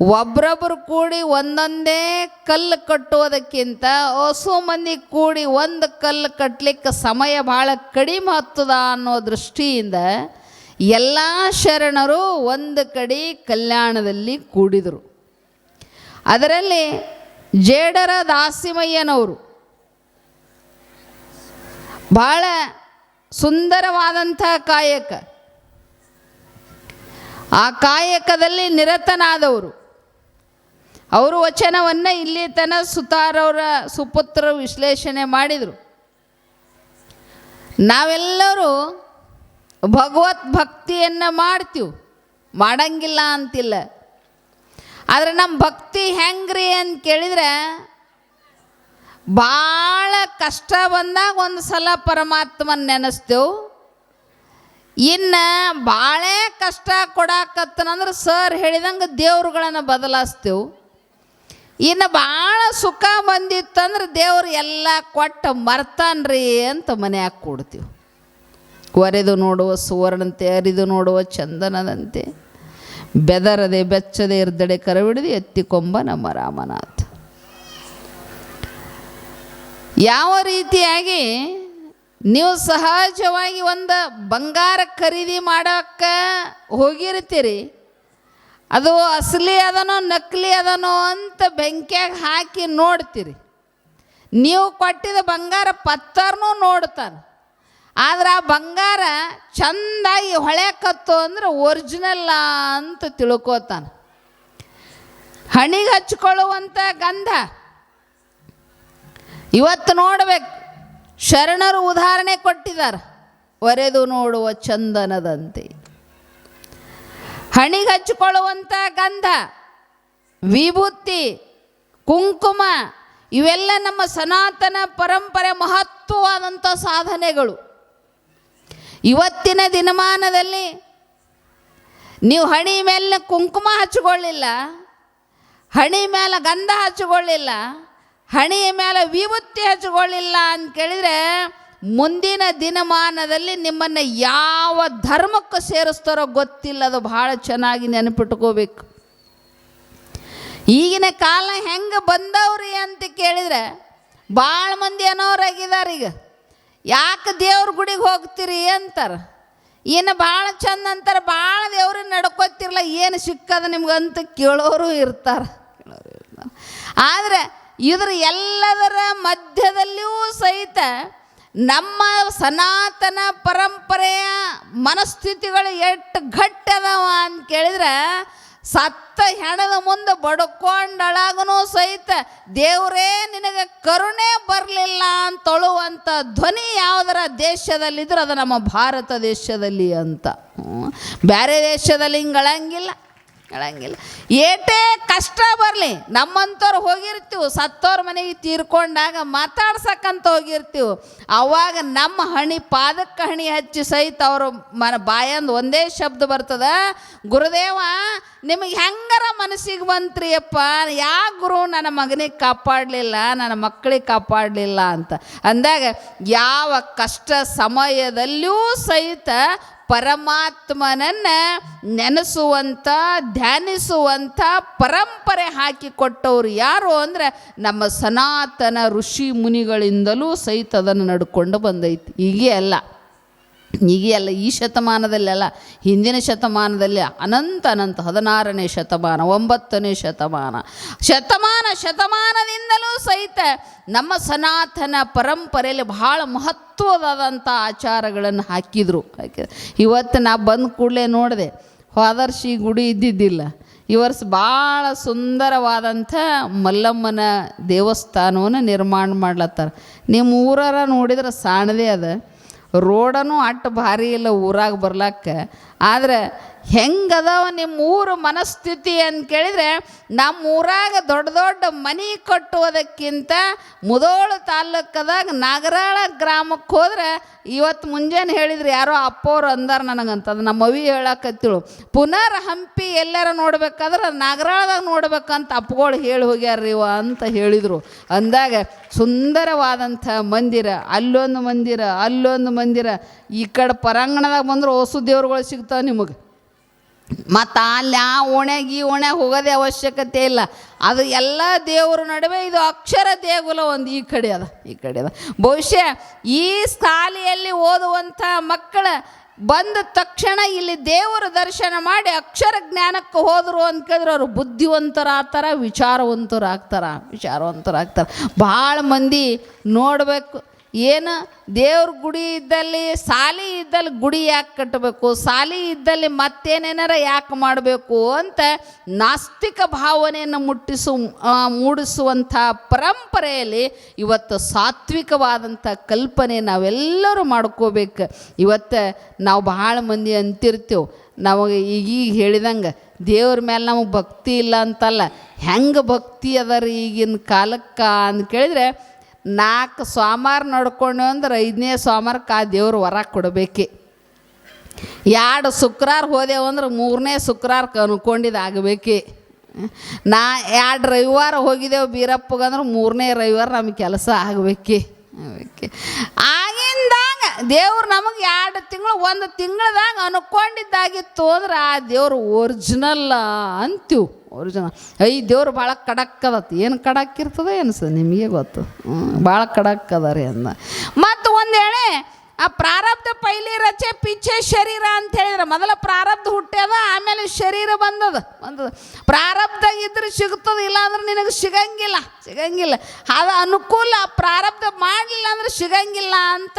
ಒಬ್ರೊಬ್ರು ಕೂಡಿ ಒಂದೊಂದೇ ಕಲ್ಲು ಕಟ್ಟುವುದಕ್ಕಿಂತ ಹೊಸು ಮಂದಿ ಕೂಡಿ ಒಂದು ಕಲ್ಲು ಕಟ್ಟಲಿಕ್ಕೆ ಸಮಯ ಭಾಳ ಕಡಿಮೆ ಹತ್ತದ ಅನ್ನೋ ದೃಷ್ಟಿಯಿಂದ ಎಲ್ಲ ಶರಣರು ಒಂದು ಕಡೆ ಕಲ್ಯಾಣದಲ್ಲಿ ಕೂಡಿದರು. ಅದರಲ್ಲಿ ಜೇಡರ ದಾಸಿಮಯ್ಯನವರು ಭಾಳ ಸುಂದರವಾದಂಥ ಕಾಯಕ. ಆ ಕಾಯಕದಲ್ಲಿ ನಿರತನಾದವರು. ಅವರು ವಚನವನ್ನು ಇಲ್ಲಿ ತನ ಸುತಾರವರ ಸುಪುತ್ರ ವಿಶ್ಲೇಷಣೆ ಮಾಡಿದರು. ನಾವೆಲ್ಲರೂ ಭಗವತ್ ಭಕ್ತಿಯನ್ನು ಮಾಡ್ತೀವಿ. ಮಾಡಂಗಿಲ್ಲ ಅಂತಿಲ್ಲ. ಆದರೆ ನಮ್ಮ ಭಕ್ತಿ ಹೆಂಗ್ರಿ ಅಂತ ಕೇಳಿದ್ರೆ ಭಾಳ ಕಷ್ಟ ಬಂದಾಗ ಒಂದು ಸಲ ಪರಮಾತ್ಮನ ನೆನೆಸ್ತೇವೆ. ಇನ್ನು ಭಾಳೇ ಕಷ್ಟ ಕೊಡಾಕತ್ತನಂದ್ರೆ ಸರ್ ಹೇಳಿದಂಗೆ ದೇವ್ರುಗಳನ್ನು ಬದಲಾಯಿಸ್ತೇವೆ ಇನ್ನು ಭಾಳ ಸುಖ ಬಂದಿತ್ತಂದ್ರೆ ದೇವ್ರು ಎಲ್ಲ ಕೊಟ್ಟು ಮರ್ತಾನ್ರಿ ಅಂತ ಮನ್ಯಾಗ ಕೊಡ್ತೀವಿ. ಒರೆದು ನೋಡುವ, ಸುವರ್ಣಂತೆ ಅರಿದು ನೋಡುವ, ಚಂದನದಂತೆ. ಬೆದರದೆ, ಬೆಚ್ಚದೆ ಇರ್ದಡೆ ಕರವಿಡಿದು ಎತ್ತಿಕೊಂಬ ನಮ್ಮ ರಾಮನಾಥ. ಯಾವ ರೀತಿಯಾಗಿ ನೀವು ಸಹಜವಾಗಿ ಒಂದು ಬಂಗಾರ ಖರೀದಿ ಮಾಡೋಕ್ಕೆ ಹೋಗಿರ್ತೀರಿ ಅದು ಅಸಲಿ ಅದನೋ ನಕಲಿ ಅದನೋ ಅಂತ ಬೆಂಕಿಯಾಗ ಹಾಕಿ ನೋಡ್ತೀರಿ. ನೀವು ಕೊಟ್ಟಿದ ಬಂಗಾರ ಪತ್ತರ್ನೂ ನೋಡ್ತಾನೆ ಆದ್ರೆ ಆ ಬಂಗಾರ ಚಂದಾಗಿ ಹೊಳೆಕತ್ತು ಅಂದ್ರೆ ಒರಿಜಿನಲ್ಲ ಅಂತ ತಿಳ್ಕೋತಾನೆ. ಹಣಿಗೆ ಹಚ್ಕೊಳ್ಳುವಂಥ ಗಂಧ. ಇವತ್ತು ನೋಡ್ಬೇಕು. ಶರಣರು ಉದಾಹರಣೆ ಕೊಟ್ಟಿದ್ದಾರೆ ಒರೆದು ನೋಡುವ ಚಂದನದಂತೆ. ಹಣಿಗೆ ಹಚ್ಕೊಳ್ಳುವಂಥ ಗಂಧ, ವಿಭೂತಿ, ಕುಂಕುಮ, ಇವೆಲ್ಲ ನಮ್ಮ ಸನಾತನ ಪರಂಪರೆ ಮಹತ್ವವಾದಂಥ ಸಾಧನೆಗಳು. ಇವತ್ತಿನ ದಿನಮಾನದಲ್ಲಿ ನೀವು ಹಣಿ ಮೇಲೆ ಕುಂಕುಮ ಹಚ್ಚಿಕೊಳ್ಳಿಲ್ಲ, ಹಣಿ ಮೇಲೆ ಗಂಧ ಹಚ್ಚಿಕೊಳ್ಳಿಲ್ಲ ಹಣಿಯ ಮೇಲೆ ವಿಭೂತಿ ಹಚ್ಚಿಕೊಳ್ಳಿಲ್ಲ ಅಂತ ಕೇಳಿದರೆ ಮುಂದಿನ ದಿನಮಾನದಲ್ಲಿ ನಿಮ್ಮನ್ನು ಯಾವ ಧರ್ಮಕ್ಕೆ ಸೇರಿಸ್ತಾರೋ ಗೊತ್ತಿಲ್ಲ ಅದು ಭಾಳ ಚೆನ್ನಾಗಿ ನೆನಪಿಟ್ಕೋಬೇಕು. ಈಗಿನ ಕಾಲ ಹೆಂಗೆ ಬಂದವ್ರಿ ಅಂತ ಕೇಳಿದರೆ ಭಾಳ ಮಂದಿ ಅನ್ನೋರಾಗಿದ್ದಾರೆ ಈಗ. ಯಾಕೆ ದೇವ್ರ ಗುಡಿಗೆ ಹೋಗ್ತೀರಿ ಅಂತಾರೆ. ಏನು ಭಾಳ ಚಂದ ಅಂತಾರೆ, ಭಾಳ ದೇವ್ರನ್ನ ನಡ್ಕೋತಿರಲ್ಲ ಏನು ಸಿಕ್ಕದ ನಿಮ್ಗಂತ ಕೇಳೋರು ಕೇಳೋರು ಇರ್ತಾರೆ. ಆದರೆ ಇದ್ರ ಎಲ್ಲದರ ಮಧ್ಯದಲ್ಲಿಯೂ ಸಹಿತ ನಮ್ಮ ಸನಾತನ ಪರಂಪರೆಯ ಮನಸ್ಥಿತಿಗಳು ಎಷ್ಟು ಗಟ್ಟದವ ಅಂತ ಕೇಳಿದ್ರೆ, ಸತ್ತ ಹೆಣದ ಮುಂದೆ ಬಡ್ಕೊಂಡಳಾಗನೂ ಸಹಿತ ದೇವರೇ ನಿನಗೆ ಕರುಣೆ ಬರಲಿಲ್ಲ ಅಂತಳುವಂಥ ಧ್ವನಿ ಯಾವುದರ ದೇಶದಲ್ಲಿದ್ರೆ ಅದು ನಮ್ಮ ಭಾರತ ದೇಶದಲ್ಲಿ ಅಂತ. ಬೇರೆ ದೇಶದಲ್ಲಿ ಹಿಂಗೆ ಅಳಂಗಿಲ್ಲ. ಹೇಳಂಗಿಲ್ಲ. ಏಟೇ ಕಷ್ಟ ಬರಲಿ ನಮ್ಮಂಥವ್ರು ಹೋಗಿರ್ತೀವಿ, ಸತ್ತೋರ ಮನೆಗೆ ತೀರ್ಕೊಂಡಾಗ ಮಾತಾಡ್ಸಕ್ಕಂತ ಹೋಗಿರ್ತೀವಿ. ಅವಾಗ ನಮ್ಮ ಹಣಿ, ಪಾದಕ್ಕೆ ಹಣಿ ಹಚ್ಚಿ ಸಹಿತ ಅವರು ಮನ ಬಾಯಂದು ಒಂದೇ ಶಬ್ದ ಬರ್ತದ, ಗುರುದೇವ, ನಿಮಗೆ ಹೆಂಗಾರ ಮನಸ್ಸಿಗೆ ಬಂತ್ರಿ ಅಪ್ಪ? ಯಾ ಗುರು ನನ್ನ ಮಗನಿಗೆ ಕಾಪಾಡಲಿಲ್ಲ, ನನ್ನ ಮಕ್ಕಳಿಗೆ ಕಾಪಾಡಲಿಲ್ಲ ಅಂತ. ಅಂದಾಗ ಯಾವ ಕಷ್ಟ ಸಮಯದಲ್ಲಿಯೂ ಸಹಿತ ಪರಮಾತ್ಮನನ್ನು ನೆನೆಸುವಂಥ ಧ್ಯಾನಿಸುವಂಥ ಪರಂಪರೆ ಹಾಕಿಕೊಟ್ಟವ್ರು ಯಾರು ಅಂದರೆ ನಮ್ಮ ಸನಾತನ ಋಷಿ ಮುನಿಗಳಿಂದಲೂ ಸಹಿತ ಅದನ್ನು ನಡ್ಕೊಂಡು ಬಂದೈತಿ. ಹೀಗೆ ಅಲ್ಲ. ಹೀಗೆ ಎಲ್ಲ ಈ ಶತಮಾನದಲ್ಲೆಲ್ಲ, ಹಿಂದಿನ ಶತಮಾನದಲ್ಲಿ ಅನಂತ ಅನಂತ ಹದಿನಾರನೇ ಶತಮಾನ, ಒಂಬತ್ತನೇ ಶತಮಾನ ಶತಮಾನ ಶತಮಾನದಿಂದಲೂ ಸಹಿತ ನಮ್ಮ ಸನಾತನ ಪರಂಪರೆಯಲ್ಲಿ ಬಹಳ ಮಹತ್ವದಾದಂಥ ಆಚಾರಗಳನ್ನು ಹಾಕಿದರು. ಹಾಕಿ ಇವತ್ತು ನಾ ಬಂದ ಕೂಡಲೇ ನೋಡಿದೆ ಹೋದರ್ಶಿ ಗುಡಿ ಇದ್ದಿದ್ದಿಲ್ಲ. ಈ ವರ್ಷ ಭಾಳ ಸುಂದರವಾದಂಥ ಮಲ್ಲಮ್ಮನ ದೇವಸ್ಥಾನವನ್ನು ನಿರ್ಮಾಣ ಮಾಡ್ಲತ್ತಾರ. ನಿಮ್ಮ ಊರಾರ ನೋಡಿದ್ರೆ ಸಾಣದೇ ಅದ. ರೋಡನು ಅಟ್ಟು ಭಾರಿ ಇಲ್ಲ ಊರಾಗ ಬರ್ಲಾಕ ಆದ್ರೆ ಹೆಂಗದಾವ ನಿಮ್ಮ ಊರು ಮನಸ್ಥಿತಿ ಅಂತ ಕೇಳಿದರೆ ನಮ್ಮ ಊರಾಗ ದೊಡ್ಡ ದೊಡ್ಡ ಮನೆ ಕಟ್ಟುವುದಕ್ಕಿಂತ ಮುದೋಳು ತಾಲೂಕದಾಗ ನಾಗರಾಳ ಗ್ರಾಮಕ್ಕೆ ಹೋದ್ರೆ, ಇವತ್ತು ಮುಂಜಾನೆ ಹೇಳಿದ್ರು ಯಾರೋ ಅಪ್ಪವ್ರು ಅಂದಾರ ನನಗಂತ. ಅದು ನಮ್ಮ ಅವಿ ಹೇಳಕತ್ತಿಳು. ಪುನರ್ ಹಂಪಿ ಎಲ್ಲಾರ ನೋಡ್ಬೇಕಾದ್ರೆ ನಾಗರಾಳದಾಗ ನೋಡ್ಬೇಕಂತ ಅಪ್ಪಗಳು ಹೇಳಿ ಹೋಗ್ಯಾರ್ರಿ ಇವ ಅಂತ ಹೇಳಿದರು. ಅಂದಾಗ ಸುಂದರವಾದಂಥ ಮಂದಿರ, ಅಲ್ಲೊಂದು ಮಂದಿರ ಅಲ್ಲೊಂದು ಮಂದಿರ. ಈ ಕಡೆ ಪರಾಂಗಣದಾಗ ಬಂದ್ರೆ ಹೊಸು ದೇವ್ರುಗಳು ಸಿಗ್ತಾವೆ ನಿಮಗೆ. ಮತ್ತು ಅಲ್ಲಿ ಆ ಓಣ್ಯಾಗ ಈ ಹೋಗೋದೇ ಅವಶ್ಯಕತೆ ಇಲ್ಲ. ಅದು ಎಲ್ಲ ದೇವರ ನಡುವೆ ಇದು ಅಕ್ಷರ ದೇಗುಲ ಒಂದು ಈ ಕಡೆ ಅದ, ಈ ಕಡೆ ಅದ. ಬಹುಶಃ ಈ ಶಾಲೆಯಲ್ಲಿ ಓದುವಂಥ ಮಕ್ಕಳ ಬಂದ ತಕ್ಷಣ ಇಲ್ಲಿ ದೇವರ ದರ್ಶನ ಮಾಡಿ ಅಕ್ಷರ ಜ್ಞಾನಕ್ಕೆ ಹೋದರು ಅಂತ ಕೇಳಿದ್ರೆ ಅವರು ಬುದ್ಧಿವಂತರಾಗ್ತಾರ ವಿಚಾರವಂತರಾಗ್ತಾರ ವಿಚಾರವಂತರಾಗ್ತಾರೆ ಭಾಳ ಮಂದಿ ನೋಡಬೇಕು. ಏನು ದೇವ್ರ ಗುಡಿ ಇದ್ದಲ್ಲಿ ಸಾಲಿ ಇದ್ದಲ್ಲಿ ಗುಡಿ ಯಾಕೆ ಕಟ್ಟಬೇಕು ಸಾಲಿ ಇದ್ದಲ್ಲಿ ಮತ್ತೇನೇನಾರ ಯಾಕೆ ಮಾಡಬೇಕು ಅಂತ ನಾಸ್ತಿಕ ಭಾವನೆಯನ್ನು ಮುಟ್ಟಿಸು ಮೂಡಿಸುವಂಥ ಪರಂಪರೆಯಲ್ಲಿ ಇವತ್ತು ಸಾತ್ವಿಕವಾದಂಥ ಕಲ್ಪನೆ ನಾವೆಲ್ಲರೂ ಮಾಡ್ಕೋಬೇಕು. ಇವತ್ತು ನಾವು ಭಾಳ ಮಂದಿ ಅಂತಿರ್ತೇವೆ. ನಮಗೆ ಈಗೀಗ ಈಗ ಹೇಳಿದಂಗೆ ದೇವ್ರ ಮೇಲೆ ನಮಗೆ ಭಕ್ತಿ ಇಲ್ಲ ಅಂತಲ್ಲ. ಹೆಂಗೆ ಭಕ್ತಿ ಅದ ರೀ ಈಗಿನ ಕಾಲಕ್ಕೆ ಅಂತ ಕೇಳಿದ್ರೆ ನಾಲ್ಕು ಸೋಮವಾರ ನಡ್ಕೊಂಡು ಅಂದ್ರೆ ಐದನೇ ಸೋಮವಾರಕ್ಕೆ ಆ ದೇವ್ರು ವರ ಕೊಡಬೇಕೆ. ಎರಡು ಶುಕ್ರವಾರ ಹೋದೆವು ಅಂದ್ರೆ ಮೂರನೇ ಶುಕ್ರವಾರಕ್ಕೆ ಅನ್ಕೊಂಡಿದ್ದು ನಾ ಎರಡು ರವಿವಾರ ಹೋಗಿದ್ದೆವು ಬೀರಪ್ಪಗಂದ್ರೆ ಮೂರನೇ ರವಿವಾರ ನಮಗೆ ಕೆಲಸ ಆಗಬೇಕೆ. ಆಗಬೇಕೆ. ಆಗಿಂದಾಗ ದೇವ್ರು ನಮಗೆ ಎರಡು ತಿಂಗಳು, ಒಂದು ತಿಂಗಳದಾಗ ಅನ್ಕೊಂಡಿದ್ದಾಗಿತ್ತು ಅಂದ್ರೆ, ಆ ದೇವ್ರು ಒರಿಜಿನಲ್ಲ ಅಂತೀವಿ. ಒರಿಜಿನಲ್ ಐ ದೇವ್ರು ಭಾಳ ಖಡಕ್ ಅದತ್ತು ಏನು ಖಡಕ್ ಇರ್ತದೆ ಸರ್ ನಿಮಗೆ ಗೊತ್ತು? ಭಾಳ ಖಡಕ್ ಅದ ರೀ ಅಂದ. ಮತ್ತು ಒಂದು ಹೇಳಿ ಆ ಪ್ರಾರಬ್ಧ ಪೈಲಿ ರಚೆ ಪಿಚ್ಚೆ ಶರೀರ ಅಂತ ಹೇಳಿದ್ರೆ ಮೊದಲ ಪ್ರಾರಬ್ಧ ಹುಟ್ಟ್ಯದ ಆಮೇಲೆ ಶರೀರ ಬಂದದ ಬಂದದ. ಪ್ರಾರಬ್ಧ ಇದ್ರೆ ಸಿಗ್ತದ ಇಲ್ಲ ಅಂದ್ರೆ ನಿನಗೆ ಸಿಗಂಗಿಲ್ಲ ಸಿಗಂಗಿಲ್ಲ. ಅದು ಅನುಕೂಲ, ಪ್ರಾರಬ್ಧ ಮಾಡಲಿಲ್ಲ ಅಂದ್ರೆ ಸಿಗಂಗಿಲ್ಲ ಅಂತ.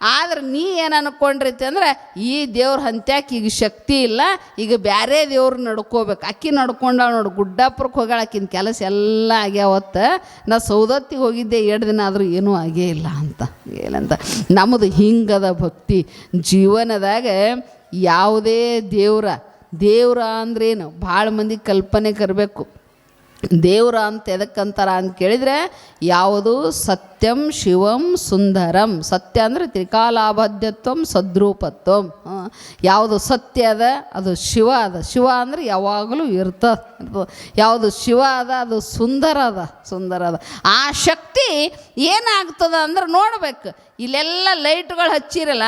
ಆದ್ರೆ ನೀ ಏನು ಅನ್ಕೊಂಡ್ರೈತಿ ಅಂದ್ರೆ, ಈ ದೇವ್ರ ಹಂತ್ಯಾಕೆ ಈಗ ಶಕ್ತಿ ಇಲ್ಲ, ಈಗ ಬ್ಯಾರೆ ದೇವ್ರು ನಡ್ಕೋಬೇಕು. ಅಕ್ಕಿ ನಡ್ಕೊಂಡ ನೋಡು ಗುಡ್ಡಾಪುರಕ್ಕೆ ಹೋಗಾಳ ಆಕಿನ ಕೆಲಸ ಎಲ್ಲ ಆಗ್ಯಾವತ್ತ ನಾ ಸೌದತ್ತಿಗೆ ಹೋಗಿದ್ದೆ ಎರಡು ದಿನ ಆದರೂ ಏನೂ ಆಗೇ ಇಲ್ಲ ಅಂತ ಏನಂತ ನಮ್ಮದು ಹಿಂಗದ ಭಕ್ತಿ ಜೀವನದಾಗ ಯಾವುದೇ ದೇವ್ರ ದೇವ್ರ ಅಂದ್ರೇನು? ಭಾಳ ಮಂದಿ ಕಲ್ಪನೆ ಕರಬೇಕು. ದೇವ್ರ ಅಂತ ಎದಕ್ಕಂತಾರ ಅಂತ ಕೇಳಿದರೆ ಯಾವುದು ಸತ್ಯಂ ಶಿವಂ ಸುಂದರಂ. ಸತ್ಯ ಅಂದರೆ ತ್ರಿಕಾಲಾಬದ್ಧತ್ವಂ ಸದ್ರೂಪತ್ವಂ. ಯಾವುದು ಸತ್ಯ ಅದ, ಅದು ಶಿವ ಅದ. ಶಿವ ಅಂದರೆ ಯಾವಾಗಲೂ ಇರ್ತ. ಯಾವುದು ಶಿವ ಅದ, ಅದು ಸುಂದರ ಅದ ಸುಂದರ ಅದ. ಆ ಶಕ್ತಿ ಏನಾಗ್ತದ ಅಂದ್ರೆ ನೋಡ್ಬೇಕು. ಇಲ್ಲೆಲ್ಲ ಲೈಟ್ಗಳು ಹಚ್ಚಿರಲ್ಲ,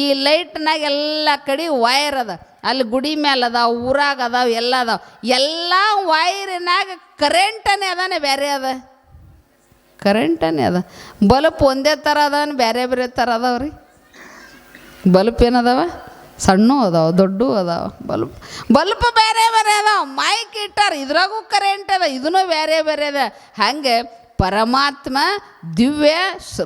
ಈ ಲೈಟ್ನಾಗೆಲ್ಲ ಕಡೆ ವೈರ್ ಅದ. ಅಲ್ಲಿ ಗುಡಿ ಮೇಲೆ ಅದಾವ, ಊರಾಗ ಅದಾವ, ಎಲ್ಲ ಅದಾವ. ಎಲ್ಲ ವೈರಿನಾಗ ಕರೆಂಟನೇ ಅದಾನೆ ಬೇರೆ ಅದ. ಕರೆಂಟನೇ ಅದ. ಬಲ್ಪ್ ಒಂದೇ ಥರ ಅದಾವ ಬೇರೆ ಬೇರೆ ಥರ ಅದಾವ ರೀ? ಬಲ್ಪ್ ಏನದಾವ ಸಣ್ಣ ಅದಾವ, ದೊಡ್ಡ ಅದಾವ ಬಲ್ಪ್. ಬಲ್ಪ್ ಬೇರೆ ಬೇರೆ ಅದಾವ. ಮೈಕ್ ಇಟ್ಟಾರ, ಇದ್ರಾಗೂ ಕರೆಂಟ್ ಅದ ಇದೂ ಬೇರೆ ಬೇರೆ ಅದ. ಹಂಗೆ ಪರಮಾತ್ಮ ದಿವ್ಯ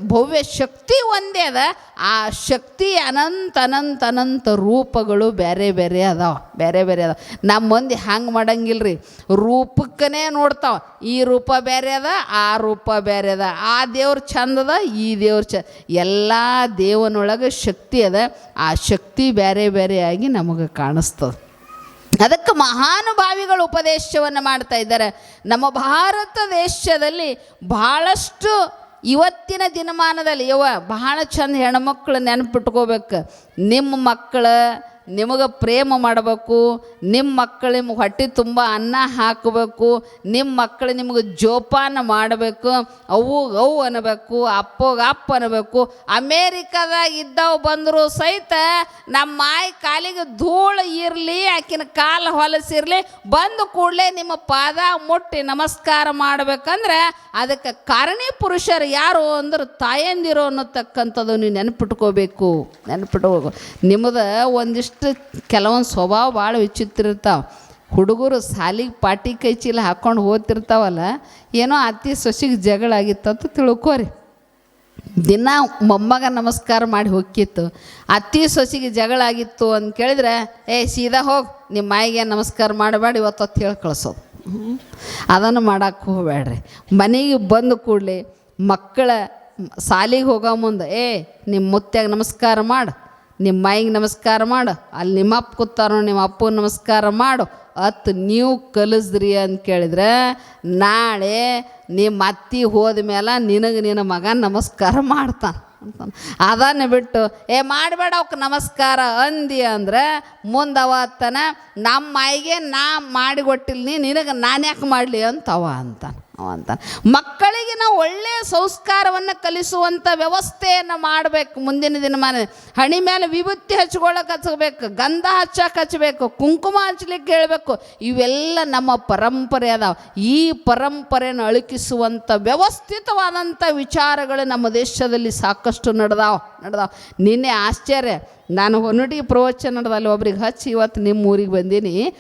ಭವ್ಯ ಶಕ್ತಿ ಒಂದೇ ಅದ. ಆ ಶಕ್ತಿ ಅನಂತ ಅನಂತ ಅನಂತ ರೂಪಗಳು ಬೇರೆ ಬೇರೆ ಅದಾವ. ಬೇರೆ ಬೇರೆ ಅದಾವ. ನಮ್ಮ ಮಂದಿ ಹಂಗೆ ಮಾಡಂಗಿಲ್ಲ ರೀ ರೂಪಕ್ಕನೇ ನೋಡ್ತಾವ. ಈ ರೂಪ ಬೇರೆ ಅದ, ಆ ರೂಪ ಬೇರೆ ಅದ. ಆ ದೇವ್ರು ಚಂದದ ಈ ದೇವ್ರ ಚ ಎಲ್ಲ ದೇವನೊಳಗೆ ಶಕ್ತಿ ಅದ. ಆ ಶಕ್ತಿ ಬೇರೆ ಬೇರೆಯಾಗಿ ನಮಗೆ ಕಾಣಿಸ್ತದೆ. ಅದಕ್ಕೆ ಮಹಾನುಭಾವಿಗಳು ಉಪದೇಶವನ್ನು ಮಾಡ್ತಾ ಇದ್ದಾರೆ. ನಮ್ಮ ಭಾರತ ದೇಶದಲ್ಲಿ ಬಹಳಷ್ಟು ಇವತ್ತಿನ ದಿನಮಾನದಲ್ಲಿ ಯವ್ವ ಬಹಳ ಚಂದ ಹೆಣ್ಮಕ್ಳು ನೆನಪಿಟ್ಕೋಬೇಕು. ನಿಮ್ಮ ಮಕ್ಕಳು ನಿಮಗೆ ಪ್ರೇಮ ಮಾಡಬೇಕು ನಿಮ್ಮ ಮಕ್ಕಳು ನಿಮ್ಗೆ ಹೊಟ್ಟೆ ತುಂಬ ಅನ್ನ ಹಾಕಬೇಕು ನಿಮ್ಮ ಮಕ್ಕಳು ನಿಮಗೆ ಜೋಪಾನ ಮಾಡಬೇಕು, ಅವು ಅವು ಅನ್ನಬೇಕು ಅಪ್ಪಗೆ ಅಪ್ಪ ಅನ್ನಬೇಕು ಅಮೇರಿಕಾದಾಗ ಇದ್ದವು ಬಂದರೂ ಸಹಿತ ನಮ್ಮ ಮಾಯಿ ಕಾಲಿಗೆ ಧೂಳು ಇರಲಿ, ಆಕಿನ ಕಾಲು ಹೊಲಸಿರಲಿ, ಬಂದು ಕೂಡಲೇ ನಿಮ್ಮ ಪಾದ ಮುಟ್ಟಿ ನಮಸ್ಕಾರ ಮಾಡಬೇಕಂದ್ರೆ ಅದಕ್ಕೆ ಕಾರಣಿ ಪುರುಷರು ಯಾರು ಅಂದ್ರೆ ತಾಯಂದಿರು ಅನ್ನತಕ್ಕಂಥದ್ದು ನೀವು ನೆನಪಿಟ್ಕೋಬೇಕು ನೆನಪಿಟ್ಕೋಬೇಕು. ನಿಮ್ಮದು ಒಂದಿಷ್ಟು ಕೆಲವೊಂದು ಸ್ವಭಾವ ಭಾಳ ವಿಚಿತ್ರ ಇರ್ತಾವೆ ಹುಡುಗರು ಸಾಲಿಗೆ ಪಾಟಿ ಕೈ ಚೀಲ ಹಾಕ್ಕೊಂಡು ಓದ್ತಿರ್ತಾವಲ್ಲ ಏನೋ ಅತ್ತಿ ಸೊಸಿಗೆ ಜಗಳ ಆಗಿತ್ತಂತ ತಿಳ್ಕೊರಿ. ದಿನ ಮೊಮ್ಮಗ ನಮಸ್ಕಾರ ಮಾಡಿ ಹೋಗಿತ್ತು ಅತ್ತಿ ಸೊಸಿಗೆ ಜಗಳ ಆಗಿತ್ತು ಅಂತ ಕೇಳಿದ್ರೆ, ಏ, ಸೀದಾ ಹೋಗಿ ನಿಮ್ಮ ಮಾಯಿಗೆ ನಮಸ್ಕಾರ ಮಾಡಬೇಡ ಇವತ್ತು ಹೇಳಿ ಕಳಿಸೋದು. ಅದನ್ನು ಮಾಡೋಕ್ಕೆ ಹೋಗಬೇಡ್ರಿ ಮನೆಗೆ ಬಂದ ಕೂಡಲಿ ಮಕ್ಕಳ ಸಾಲಿಗೆ ಹೋಗೋ ಮುಂದೆ, ಏ ನಿಮ್ಮ ಮುತ್ಯಾಗ ನಮಸ್ಕಾರ ಮಾಡು. ನಿಮ್ಮ ಮೈಗೆ ನಮಸ್ಕಾರ ಮಾಡು. ಅಲ್ಲಿ ನಿಮ್ಮ ಅಪ್ಪ ಕೂತಾರೋ ನಿಮ್ಮ ಅಪ್ಪ ನಮಸ್ಕಾರ ಮಾಡು. ಅತ್ತು ನೀವು ಕಲಿಸ್ರಿ ಅಂತ ಕೇಳಿದ್ರೆ, ನಾಳೆ ನಿಮ್ಮ ಅತ್ತಿ ಹೋದ ಮೇಲೆ ನಿನಗೆ ನಿನ್ನ ಮಗ ನಮಸ್ಕಾರ ಮಾಡ್ತಾನೆ ಅಂತಾನೆ. ಅದನ್ನು ಬಿಟ್ಟು, ಏ, ಮಾಡಬೇಡ ಅವಕ್ಕೆ ನಮಸ್ಕಾರ ಅಂದಿ ಅಂದ್ರೆ ಮುಂದವ ಅತ್ತನ ನಮ್ಮ ಮೈಗೆ ನಾ ಮಾಡಿ ಕೊಟ್ಟಿಲ್ಲ ನೀ ನಿನಗೆ ನಾನು ಯಾಕೆ ಮಾಡಲಿ? ಅಂತವ ಅಂತಾನೆ. ಅಂತ. ಮಕ್ಕಳಿಗೆ ನಾವು ಒಳ್ಳೆಯ ಸಂಸ್ಕಾರವನ್ನು ಕಲಿಸುವಂಥ ವ್ಯವಸ್ಥೆಯನ್ನು ಮಾಡಬೇಕು. ಮುಂದಿನ ದಿನಮಾನ ಹಣಿ ಮೇಲೆ ವಿಭೂತಿ ಹಚ್ಕೊಳ್ಳೋಕೆ ಹಚ್ಚಬೇಕು ಗಂಧ ಹಚ್ಚಕ್ಕೆ ಹಚ್ಚಬೇಕು ಕುಂಕುಮ ಹಚ್ಚಲಿಕ್ಕೆ ಹೇಳಬೇಕು. ಇವೆಲ್ಲ ನಮ್ಮ ಪರಂಪರೆ ಅದಾವ. ಈ ಪರಂಪರೆಯನ್ನು ಅಳುಕಿಸುವಂಥ ವ್ಯವಸ್ಥಿತವಾದಂಥ ವಿಚಾರಗಳು ನಮ್ಮ ದೇಶದಲ್ಲಿ ಸಾಕಷ್ಟು ನಡೆದಾವ ನಡೆದಾವ. ನಿನ್ನೆ ಆಶ್ಚರ್ಯ, ನಾನು ಹೊನ್ನಡಿ ಪ್ರವಚನ ನಡೆದಲ್ಲಿ ಒಬ್ರಿಗೆ ಹಚ್ಚಿ ಇವತ್ತು ನಿಮ್ಮ ಊರಿಗೆ ಬಂದೀನಿ.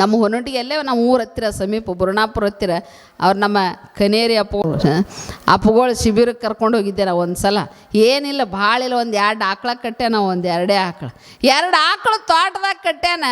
ನಮ್ಮ ಹೊನ್ನಟಿಗೆಲ್ಲೇ ನಮ್ಮ ಊರ ಹತ್ತಿರ, ಸಮೀಪ ಬುರುಣಾಪುರ ಹತ್ತಿರ ಅವ್ರು ನಮ್ಮ ಕನೇರಿ ಅಪ್ಪ ಅಪ್ಪಗಳು ಶಿಬಿರಕ್ಕೆ ಕರ್ಕೊಂಡು ಹೋಗಿದ್ದೆ ನಾವು ಒಂದು ಸಲ ಏನಿಲ್ಲ ಭಾಳ ಇಲ್ಲ ಒಂದು ಎರಡು ಆಕಳ ಕಟ್ಟ್ಯಾನ ಒಂದು ಎರಡೇ ಆಕಳ. ಎರಡು ಆಕಳು ತೋಟದಾಗ ಕಟ್ಟ್ಯಾನ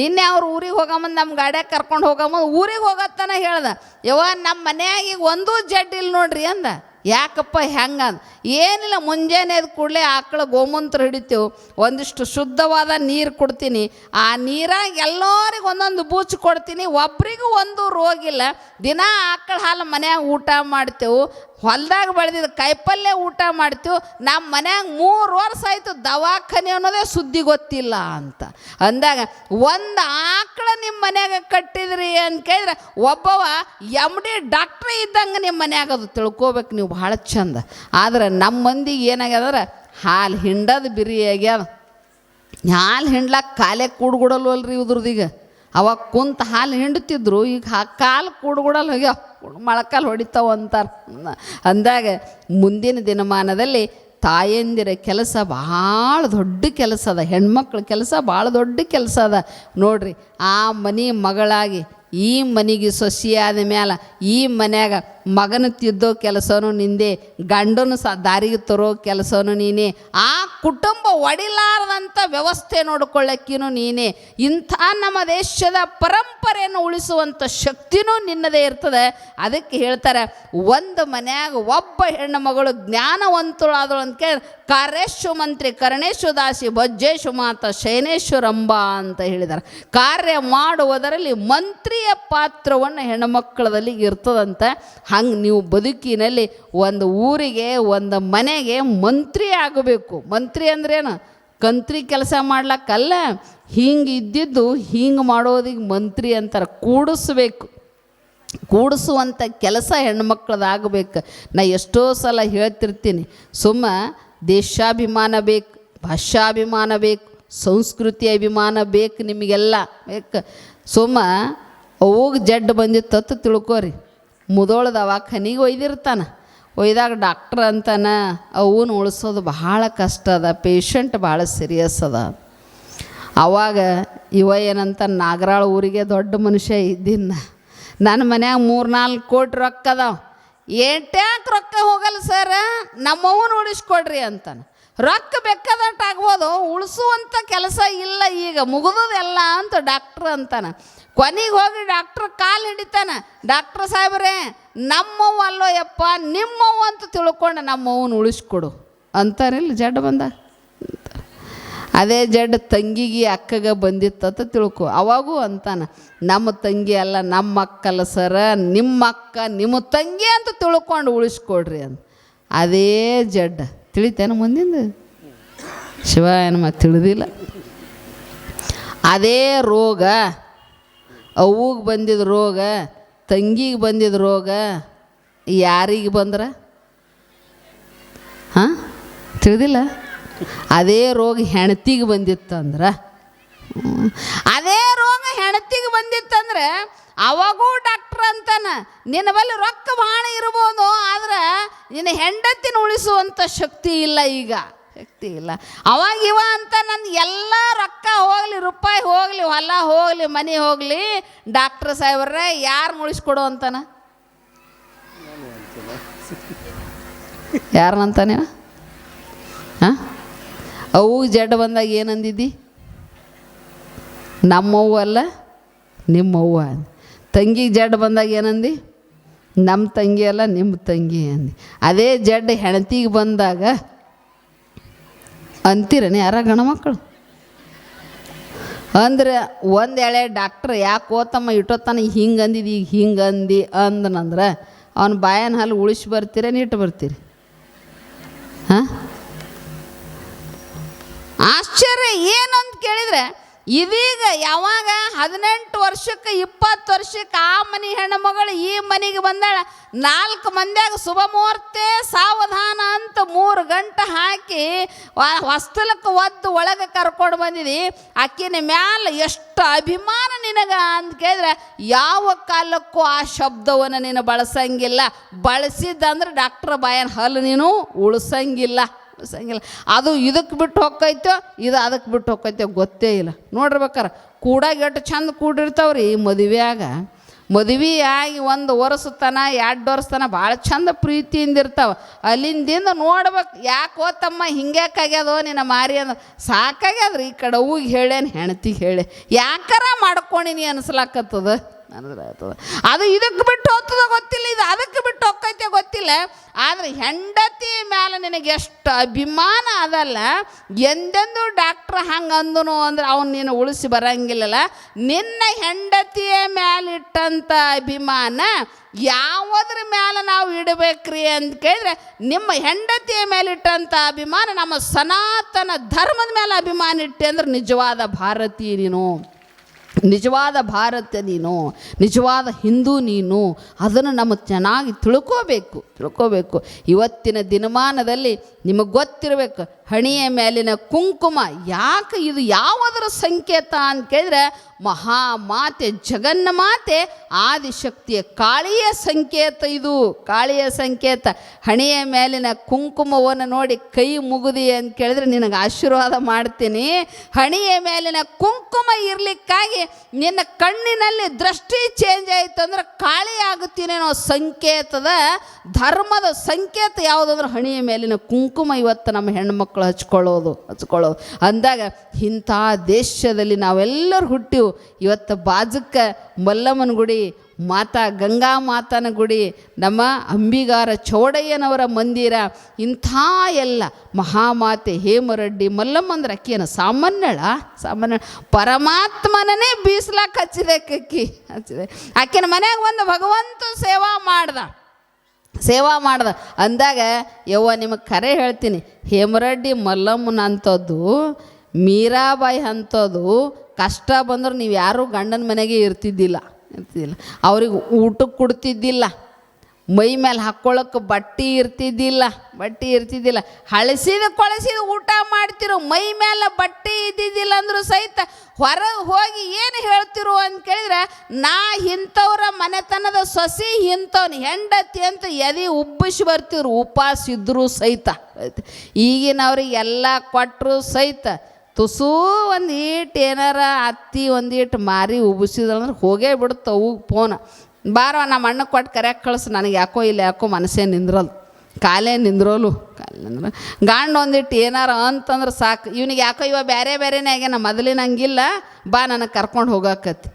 ನಿನ್ನೆ ಅವ್ರು ಊರಿಗೆ ಹೋಗಮ್ಮಂದು ನಮ್ಮ ಗಾಡ್ಯಾಗ ಕರ್ಕೊಂಡು ಹೋಗಮ್ಮ ಊರಿಗೆ ಹೋಗತ್ತನ ಹೇಳ್ದ. ಯವ್ವ ನಮ್ಮ ಮನ್ಯಾಗ ಈಗ ಒಂದೂ ಜಡ್ಡಿಲ್ಲ ನೋಡ್ರಿ ಅಂದ. ಯಾಕಪ್ಪ ಹೆಂಗ ಏನಿಲ್ಲ, ಮುಂಜಾನೆ ಅದು ಕೂಡಲೇ ಆಕಳ ಗೋಮಂತ್ರ ಹಿಡಿತೇವೆ. ಒಂದಿಷ್ಟು ಶುದ್ಧವಾದ ನೀರು ಕೊಡ್ತೀನಿ. ಆ ನೀರಾಗ ಎಲ್ಲರಿಗೆ ಒಂದೊಂದು ಬೂಚು ಕೊಡ್ತೀನಿ. ಒಬ್ರಿಗೂ ಒಂದು ರೋಗಿಲ್ಲ. ದಿನ ಆಕಳ ಹಾಲು ಮನ್ಯಾಗ ಊಟ ಮಾಡ್ತೇವೆ. ಹೊಲ್ದಾಗ ಬೆಳೆದಿದ್ದ ಕಾಯಿಪಲ್ಯ ಊಟ ಮಾಡ್ತೀವಿ ನಮ್ಮ ಮನ್ಯಾಗ ಮೂರು ವರ್ಷ ಆಯಿತು ದವಾಖಾನೆ ಅನ್ನೋದೇ ಸುದ್ದಿ ಗೊತ್ತಿಲ್ಲ ಅಂತ. ಅಂದಾಗ, ಒಂದು ಆಕಳ ನಿಮ್ಮ ಮನ್ಯಾಗ ಕಟ್ಟಿದ್ರಿ ಅಂತ ಕೇಳಿದ್ರೆ, ಒಬ್ಬವ ಎಂ ಡಿ ಡಾಕ್ಟ್ರ್ ಇದ್ದಂಗೆ ನಿಮ್ಮ ಮನ್ಯಾಗ ಅದು ತಿಳ್ಕೊಬೇಕು, ನೀವು ಭಾಳ ಚಂದ. ಆದ್ರೆ ನಮ್ಮ ಮಂದಿಗೆ ಏನಾಗ್ಯದಂದ್ರೆ, ಹಾಲು ಹಿಂಡೋದು ಬಿರಿ ಆಗ್ಯದ. ಹಾಲು ಹಿಂಡ್ಲಾಕ ಕಾಲೇ ಕೂಡ್ಗುಡಲ್ವಲ್ರಿ ಇದ್ರದೀಗ. ಅವಾಗ ಕುಂತ ಹಾಲು ಹಿಂಡ್ತಿದ್ರು, ಈಗ ಕಾಲು ಕೂಡ್ಗುಡಲ್ ಹೋಗ್ಯಾವ ಮೊಳಕಾಲು ಹೊಡಿತಾವ ಅಂತಾರೆ. ಅಂದಾಗ ಮುಂದಿನ ದಿನಮಾನದಲ್ಲಿ ತಾಯಂದಿರ ಕೆಲಸ ಭಾಳ ದೊಡ್ಡ ಕೆಲಸ ಅದ, ಹೆಣ್ಮಕ್ಳ ಕೆಲಸ ಭಾಳ ದೊಡ್ಡ ಕೆಲಸ ಅದ. ನೋಡ್ರಿ, ಆ ಮನೆ ಮಗಳಾಗಿ ಈ ಮನೆಗೆ ಸೊಸಿಯಾದ ಮ್ಯಾಲ ಈ ಮನ್ಯಾಗ ಮಗನ ತಿದ್ದೋ ಕೆಲಸನೂ ನಿಂದೆ, ಗಂಡನ ಸ ದಾರಿಗೆ ತರೋ ಕೆಲಸನೂ ನೀನೇ, ಆ ಕುಟುಂಬ ಒಡಿಲಾರದಂಥ ವ್ಯವಸ್ಥೆ ನೋಡಿಕೊಳ್ಳಕ್ಕಿನೂ ನೀನೇ. ಇಂಥ ನಮ್ಮ ದೇಶದ ಪರಂಪರೆಯನ್ನು ಉಳಿಸುವಂಥ ಶಕ್ತಿನೂ ನಿನ್ನದೇ ಇರ್ತದೆ. ಅದಕ್ಕೆ ಹೇಳ್ತಾರೆ, ಒಂದು ಮನೆಯಾಗ ಒಬ್ಬ ಹೆಣ್ಣು ಮಗಳು ಜ್ಞಾನವಂತಳಾದಳು ಅಂತ ಕೇಳಿ ಕಾರ್ಯೇಶು ಮಂತ್ರಿ ಕರ್ಣೇಶು ದಾಸಿ ಬಜ್ಜೇಶು ಮಾತ ಶೈನೇಶ್ವರಂಬ ಅಂತ ಹೇಳಿದ್ದಾರೆ. ಕಾರ್ಯ ಮಾಡುವುದರಲ್ಲಿ ಮಂತ್ರಿಯ ಪಾತ್ರವನ್ನು ಹೆಣ್ಣುಮಕ್ಕಳದಲ್ಲಿ ಇರ್ತದಂತೆ. ಹಂಗೆ ನೀವು ಬದುಕಿನಲ್ಲಿ ಒಂದು ಊರಿಗೆ, ಒಂದು ಮನೆಗೆ ಮಂತ್ರಿ ಆಗಬೇಕು. ಮಂತ್ರಿ ಅಂದ್ರೇನು ಕಂತ್ರಿ ಕೆಲಸ ಮಾಡ್ಲಕ್ಕಲ್ಲ. ಹಿಂಗೆ ಇದ್ದಿದ್ದು ಹಿಂಗೆ ಮಾಡೋದಿಗೆ ಮಂತ್ರಿ ಅಂತಾರೆ. ಕೂಡಿಸ್ಬೇಕು. ಕೂಡಿಸುವಂಥ ಕೆಲಸ ಹೆಣ್ಮಕ್ಳದಾಗಬೇಕು. ನಾ ಎಷ್ಟೋ ಸಲ ಹೇಳ್ತಿರ್ತೀನಿ, ಸುಮ್ಮ ದೇಶಾಭಿಮಾನ ಬೇಕು, ಭಾಷಾಭಿಮಾನ ಬೇಕು, ಸಂಸ್ಕೃತಿ ಅಭಿಮಾನ ಬೇಕು ನಿಮಗೆಲ್ಲ. ಬೇಕು. ಸುಮ್ಮ ಅವಾಗ ಜಡ್ಡು ಬಂದಿತ್ತು ಅಂತ ತಿಳ್ಕೊರಿ. ಮುದೋಳ ಖನಿಗೆ ಒಯ್ದಿರ್ತಾನೆ. ಒಯ್ದಾಗ ಡಾಕ್ಟ್ರ್ ಅಂತಾನ ಅವನ್ನ ಉಳಿಸೋದು ಭಾಳ ಕಷ್ಟ ಅದ, ಪೇಷಂಟ್ ಭಾಳ ಸೀರಿಯಸ್ ಅದ. ಅವಾಗ ಇವ ಏನಂತ, ನಾಗರಾಳ ಊರಿಗೆ ದೊಡ್ಡ ಮನುಷ್ಯ ಇದ್ದಿನ ನನ್ನ ಮನ್ಯಾಗ ಮೂರು ನಾಲ್ಕು ಕೋಟಿ ರೊಕ್ಕ ಅದಾವ. ಏಟ್ಯಾಕೆ ರೊಕ್ಕ ಹೋಗಲ್ಲ ಸರ್ ನಮ್ಮವನ್ನ ಉಳಿಸ್ಕೊಡ್ರಿ ಅಂತಾನೆ. ರೊಕ್ಕ ಬೇಕಾದಟ್ಟು ಆಗ್ಬೋದು ಉಳಿಸುವಂಥ ಕೆಲಸ ಇಲ್ಲ ಈಗ, ಮುಗಿದದೆಲ್ಲ ಅಂತ ಡಾಕ್ಟ್ರ್ ಅಂತಾನೆ. ಕೊನೆಗೆ ಹೋಗಿ ಡಾಕ್ಟ್ರ್ ಕಾಲು ಹಿಡಿತಾನೆ. ಡಾಕ್ಟ್ರ್ ಸಾಹೇಬ್ರೆ, ನಮ್ಮವ್ವ ಅಲ್ಲೋ ಯಪ್ಪ, ನಿಮ್ಮವ್ವ ಅಂತ ತಿಳ್ಕೊಂಡು ನಮ್ಮವ್ವನ ಉಳಿಸ್ಕೊಡು. ಅಂತಾರಿಲ್ಲ ಜಡ್ ಬಂದ. ಅದೇ ಜಡ್ ತಂಗಿಗೆ ಅಕ್ಕಗೆ ಬಂದಿತ್ತಂತ ತಿಳ್ಕೊ. ಅವಾಗೂ ಅಂತಾನೆ, ನಮ್ಮ ತಂಗಿ ಅಲ್ಲ, ನಮ್ಮ ಅಕ್ಕಲ್ಲ ಸರ, ನಿಮ್ಮ ಅಕ್ಕ, ನಿಮ್ಮ ತಂಗಿ ಅಂತ ತಿಳ್ಕೊಂಡು ಉಳಿಸ್ಕೊಡ್ರಿ ಅಂತ ಅದೇ ಜಡ್. ತಿಳಿತೇನೆ ಮುಂದಿಂದ? ಶಿವ, ಏನು ತಿಳಿದಿಲ್ಲ. ಅದೇ ರೋಗ. ಅವ್ಗೆ ಬಂದಿದ್ದ ರೋಗ, ತಂಗಿಗೆ ಬಂದಿದ್ದ ರೋಗ, ಯಾರಿಗೆ ಬಂದ್ರೆ? ಹಾಂ? ತಿಳಿದಿಲ್ಲ? ಅದೇ ರೋಗ ಹೆಣತಿಗೆ ಬಂದಿತ್ತಂದ್ರೆ. ಅದೇ ರೋಗ ಹೆಣತಿಗೆ ಬಂದಿತ್ತಂದ್ರೆ ಅವಾಗೂ ಡಾಕ್ಟ್ರ್ ಅಂತಾನ, ನಿನ್ನ ಬಳಿ ರೊಕ್ಕ ಭಾಳ ಇರ್ಬೋದು, ಆದ್ರೆ ನಿನ್ನ ಹೆಂಡತಿನ ಉಳಿಸುವಂಥ ಶಕ್ತಿ ಇಲ್ಲ ಈಗ. ಶಕ್ತಿ ಇಲ್ಲ. ಅವಾಗ ಇವ ಅಂತ ನನ್ನ ಎಲ್ಲ ರೊಕ್ಕ ಹೋಗಲಿ, ರೂಪಾಯಿ ಹೋಗಲಿ, ಹೊಲ ಹೋಗಲಿ, ಮನೆ ಹೋಗಲಿ ಡಾಕ್ಟ್ರ್ ಸಾಹೇಬ್ರೆ ಯಾರು ಮುಳಿಸ್ಕೊಡು ಅಂತಾನ? ಯಾರನ್ನಂತಾನೆ ಹಾಂ ಅವು ಜಡ್ ಬಂದಾಗ ಏನಂದಿದ್ದಿ ನಮ್ಮವ್ವ ಅಲ್ಲ, ನಿಮ್ಮವ್ವ ತಂಗಿ ತಂಗಿಗೆ ಜಡ್ ಬಂದಾಗ ಏನಂದಿ ನಮ್ಮ ತಂಗಿ ಅಲ್ಲ ನಿಮ್ಮ ತಂಗಿ ಅಂದಿ. ಅದೇ ಜಡ್ ಹೆಣತಿಗೆ ಬಂದಾಗ ಅಂತೀರನೆ, ಯಾರ ಗಣಮಕ್ಕಳು ಅಂದ್ರೆ ಒಂದು ಎಳೆ ಡಾಕ್ಟ್ರ್ ಯಾಕೆ ಓತಮ್ಮ ಇಟ್ಟೋತನ? ಹಿಂಗೆ ಅಂದಿದ್ದು ಈಗ ಹಿಂಗೆ ಅಂದಿ ಅಂದನಂದ್ರೆ ಅವ್ನ ಬಾಯನ ಹಾಲು ಉಳಿಸಿ ಬರ್ತೀರೇನು ಇಟ್ಟು ಬರ್ತೀರಿ? ಹಾಂ? ಆಶ್ಚರ್ಯ, ಏನಂತ ಕೇಳಿದರೆ ಇದೀಗ ಯಾವಾಗ ಹದಿನೆಂಟು ವರ್ಷಕ್ಕೆ ಇಪ್ಪತ್ತು ವರ್ಷಕ್ಕೆ ಆ ಮನೆ ಹೆಣ್ಣುಮಗಳು ಈ ಮನೆಗೆ ಬಂದಾಳ, ನಾಲ್ಕು ಮಂದ್ಯಾಗ ಶುಭ ಮುಹೂರ್ತೆ ಸಾವಧಾನ ಅಂತ ಮೂರು ಗಂಟೆ ಹಾಕಿ ಹೊಸ್ತಲಕ್ಕೆ ಒದ್ದು ಒಳಗೆ ಕರ್ಕೊಂಡು ಬಂದಿದಿ ಆಕಿನ ಮ್ಯಾಲ ಎಷ್ಟು ಅಭಿಮಾನ ನಿನಗ ಅಂತ ಕೇಳಿದ್ರೆ, ಯಾವ ಕಾಲಕ್ಕೂ ಆ ಶಬ್ದವನ್ನು ನೀನು ಬಳಸಂಗಿಲ್ಲ. ಬಳಸಿದ್ದಂದ್ರೆ ಡಾಕ್ಟ್ರ್ ಬಾಯನ್ ಹಲ್ಲು ನೀನು ಉಳಿಸಂಗಿಲ್ಲ. ಉಳಿಸಂಗಿಲ್ಲ ಅದು ಇದಕ್ಕೆ ಬಿಟ್ಟು ಹೋಗ್ತೈತೋ, ಇದು ಅದಕ್ಕೆ ಬಿಟ್ಟು ಹೋಗ್ತೈತೋ ಗೊತ್ತೇ ಇಲ್ಲ. ನೋಡ್ರಿಬೇಕಾರ ಕೂಡ ಎಷ್ಟು ಚಂದ ಕೂಡಿರ್ತಾವ್ರಿ ಮದುವೆಯಾಗ. ಮದುವೆಯಾಗಿ ಒಂದು ವರ್ಷ ತನ ಎರಡು ವರ್ಷ ತನ ಭಾಳ ಚಂದ ಪ್ರೀತಿಯಿಂದ ಇರ್ತಾವೆ. ಅಲ್ಲಿಂದಿಂದ ನೋಡ್ಬೇಕು, ಯಾಕೋ ತಮ್ಮ ಹಿಂಗ್ಯಾಕಾಗ್ಯದೋ ನಿನ್ನ ಮಾರಿ ಅಂದ್ರೆ ಸಾಕಾಗ್ಯದ್ರಿ ಈ ಕಡೆ ಹೂಗೆ ಹೇಳೇನು ಹೆಣ್ತಿಗೆ ಹೇಳಿ. ಯಾಕಾರ ಮಾಡ್ಕೊಂಡಿನಿ ಅನ್ಸ್ಲಾಕತ್ತದ? ಆಯ್ತದ ಅದು ಇದಕ್ಕೆ ಬಿಟ್ಟು ಹೋಗ್ತದ ಗೊತ್ತಿಲ್ಲ, ಇದು ಅದಕ್ಕೆ ಬಿಟ್ಟು ಹೋಗ್ತೈತೆ ಗೊತ್ತಿಲ್ಲ. ಆದರೆ ಹೆಂಡತಿ ಮೇಲೆ ನಿನಗೆ ಎಷ್ಟು ಅಭಿಮಾನ ಅದಲ್ಲ. ಎಂದೆಂದೂ ಡಾಕ್ಟ್ರ್ ಹಂಗೆ ಅಂದನು ಅಂದ್ರೆ ಅವನು ನೀನು ಉಳಿಸಿ ಬರಂಗಿಲ್ಲಲ್ಲ. ನಿನ್ನ ಹೆಂಡತಿಯ ಮೇಲಿಟ್ಟಂಥ ಅಭಿಮಾನ ಯಾವುದ್ರ ಮೇಲೆ ನಾವು ಇಡಬೇಕ್ರಿ ಅಂತ ಕೇಳಿದ್ರೆ, ನಿಮ್ಮ ಹೆಂಡತಿಯ ಮೇಲಿಟ್ಟಂಥ ಅಭಿಮಾನ ನಮ್ಮ ಸನಾತನ ಧರ್ಮದ ಮೇಲೆ ಅಭಿಮಾನ ಇಟ್ಟೆ ಅಂದ್ರೆ ನಿಜವಾದ ಭಾರತೀಯ ನೀನು. ನಿಜವಾದ ಭಾರತ ನೀನು, ನಿಜವಾದ ಹಿಂದೂ ನೀನು, ಅದನ್ನು ನಮ್ಮ ಚೆನ್ನಾಗಿ ತಿಳ್ಕೋಬೇಕು ತಿಳ್ಕೋಬೇಕು. ಇವತ್ತಿನ ದಿನಮಾನದಲ್ಲಿ ನಿಮಗೆ ಗೊತ್ತಿರಬೇಕು, ಹಣಿಯ ಮೇಲಿನ ಕುಂಕುಮ ಯಾಕೆ, ಇದು ಯಾವುದರ ಸಂಕೇತ ಅಂತ ಕೇಳಿದ್ರೆ ಮಹಾಮಾತೆ ಜಗನ್ಮಾತೆ ಆದಿಶಕ್ತಿಯ ಕಾಳಿಯ ಸಂಕೇತ ಇದು. ಕಾಳಿಯ ಸಂಕೇತ. ಹಣೆಯ ಮೇಲಿನ ಕುಂಕುಮವನ್ನು ನೋಡಿ ಕೈ ಮುಗುದಿ ಅಂತ ಕೇಳಿದ್ರೆ ನಿನಗೆ ಆಶೀರ್ವಾದ ಮಾಡ್ತೀನಿ. ಹಣೆಯ ಮೇಲಿನ ಕುಂಕುಮ ಇರಲಿಕ್ಕಾಗಿ ನಿನ್ನ ಕಣ್ಣಿನಲ್ಲಿ ದೃಷ್ಟಿ ಚೇಂಜ್ ಆಯಿತು ಅಂದ್ರೆ ಕಾಳಿ ಆಗುತ್ತೀನಿ ಅನ್ನೋ ಸಂಕೇತದ, ಧರ್ಮದ ಸಂಕೇತ ಯಾವುದಂದ್ರೆ ಹಣೆಯ ಮೇಲಿನ ಕುಂಕುಮ ಇವತ್ತು ನಮ್ಮ ಹೆಣ್ಮಕ್ಳು ಹಚ್ಕೊಳ್ಳೋದು ಹಚ್ಕೊಳ್ಳೋದು. ಅಂದಾಗ ಇಂಥ ದೇಶದಲ್ಲಿ ನಾವೆಲ್ಲರೂ ಹುಟ್ಟಿವು ಇವತ್ತು ಬಾಜುಕ್ಕ ಮಲ್ಲಮ್ಮನ ಗುಡಿ, ಮಾತಾ ಗಂಗಾ ಮಾತನ ಗುಡಿ, ನಮ್ಮ ಅಂಬಿಗಾರ ಚೌಡಯ್ಯನವರ ಮಂದಿರ, ಇಂಥ ಎಲ್ಲ ಮಹಾಮಾತೆ ಹೇಮರಡ್ಡಿ ಮಲ್ಲಮ್ಮಂದ್ರೆ ಅಂದ್ರೆ ಅಕ್ಕಿಯನ ಸಾಮಾನ್ಯಳ, ಸಾಮಾನ್ಯ ಪರಮಾತ್ಮನೇ ಬೀಸ್ಲಾಕ ಹಚ್ಚಿದೆ ಅಕ್ಕಿ, ಹಚ್ಚಿದೆ. ಆಕಿನ ಮನ್ಯಾಗ ಒಂದು ಭಗವಂತ ಸೇವಾ ಮಾಡ್ದ ಸೇವಾ ಮಾಡ್ದ. ಅಂದಾಗ, ಯವ್ವ ನಿಮಗೆ ಕರೆ ಹೇಳ್ತೀನಿ, ಹೇಮರಡ್ಡಿ ಮಲ್ಲಮ್ಮನ ಅಂಥದ್ದು ಮೀರಾಬಾಯಿ ಅಂಥದ್ದು ಕಷ್ಟ ಬಂದ್ರೆ ನೀವು ಯಾರೂ ಗಂಡನ ಮನೆಗೆ ಇರ್ತಿದ್ದಿಲ್ಲ. ಇರ್ತಿದ್ದಿಲ್ಲ. ಅವ್ರಿಗೆ ಊಟಕ್ಕೆ ಕೊಡ್ತಿದ್ದಿಲ್ಲ. ಮೈ ಮೇಲೆ ಹಾಕ್ಕೊಳ್ಳೋಕೆ ಬಟ್ಟೆ ಇರ್ತಿದ್ದಿಲ್ಲ. ಬಟ್ಟೆ ಇರ್ತಿದ್ದಿಲ್ಲ. ಹಳಸಿದ ಕೊಳಸಿದ ಊಟ ಮಾಡ್ತಿರೋ, ಮೈ ಮೇಲೆ ಬಟ್ಟೆ ಇದ್ದಿದ್ದಿಲ್ಲ ಅಂದರೂ ಸಹಿತ ಹೊರಗೆ ಹೋಗಿ ಏನು ಹೇಳ್ತಿರು ಅಂತ ಕೇಳಿದ್ರೆ, ನಾ ಇಂಥವ್ರ ಮನೆತನದ ಸೊಸಿ ಇಂಥವ್ನ ಹೆಂಡತಿ ಅಂತ ಎದೆ ಉಬ್ಬಿಸಿ ಬರ್ತಿದ್ರು ಉಪವಾಸ ಇದ್ದರೂ ಸಹಿತ. ಈಗಿನವ್ರಿಗೆಲ್ಲ ಕೊಟ್ಟರು ಸಹಿತ ತುಸು ಒಂದು ಏನಾರ ಅತ್ತಿ ಒಂದು ಈಟ್ ಮಾರಿ ಅಂದ್ರೆ ಹೋಗೇ ಬಿಡುತ್ತೆ ಅವು ಫೋನ್. ಬಾರ, ನಮ್ಮ ಅಣ್ಣ ಕೊಟ್ಟು ಕರೆಯಕ್ಕೆ ಕಳಿಸ್, ನನಗೆ ಯಾಕೋ ಇಲ್ಲ, ಯಾಕೋ ಮನಸ್ಸೇ ನಿಂದ್ರಲ್ಲ ಕಾಲೇ ನಿಂದ್ರೋಲು. ಕಾಲಂದ್ರೆ ಗಾಂಡ್ ಒಂದಿಟ್ಟು ಏನಾರ ಅಂತಂದ್ರೆ ಸಾಕು. ಇವನಿಗೆ ಯಾಕೋ ಇವ ಬೇರೆ ಬೇರೆನೇ ಆಗ್ಯಾನ ಮೊದಲಿನಂಗಿಲ್ಲ. ಬಾ, ನನಗೆ ಕರ್ಕೊಂಡು ಹೋಗಾಕತ್ತಿ.